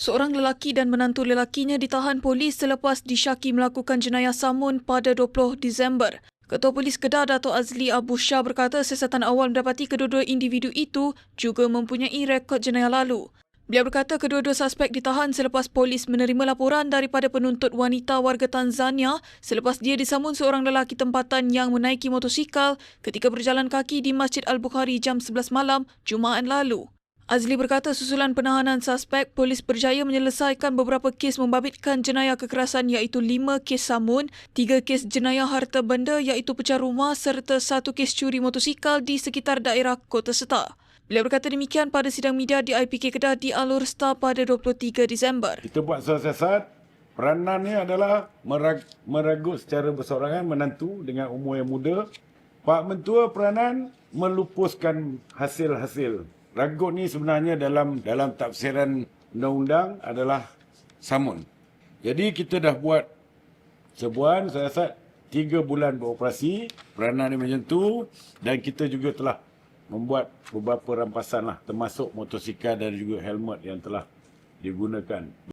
Seorang lelaki dan menantu lelakinya ditahan polis selepas disyaki melakukan jenayah samun pada 20 Disember. Ketua Polis Kedah Dato' Azli Abu Shah berkata siasatan awal mendapati kedua-dua individu itu juga mempunyai rekod jenayah lalu. Beliau berkata kedua-dua suspek ditahan selepas polis menerima laporan daripada penuntut wanita warga Tanzania selepas dia disamun seorang lelaki tempatan yang menaiki motosikal ketika berjalan kaki di Masjid Al-Bukhari jam 11 malam Jumaat lalu. Azli berkata susulan penahanan suspek, polis berjaya menyelesaikan beberapa kes membabitkan jenayah kekerasan iaitu lima kes samun, tiga kes jenayah harta benda iaitu pecah rumah serta satu kes curi motosikal di sekitar daerah Kota Seta. Beliau berkata demikian pada sidang media di IPK Kedah di Alur Star pada 23 Disember. Kita buat siasat, peranannya adalah merag, meragut secara bersorangan menantu dengan umur yang muda. Pak Mentua peranan melupuskan hasil-hasil. Ragut ni sebenarnya dalam dalam tafsiran undang-undang adalah samun. Jadi kita dah buat sebuah siasat tiga bulan beroperasi, peranan dia macam tu dan kita juga telah membuat beberapa rampasan lah termasuk motosikal dan juga helmet yang telah digunakan.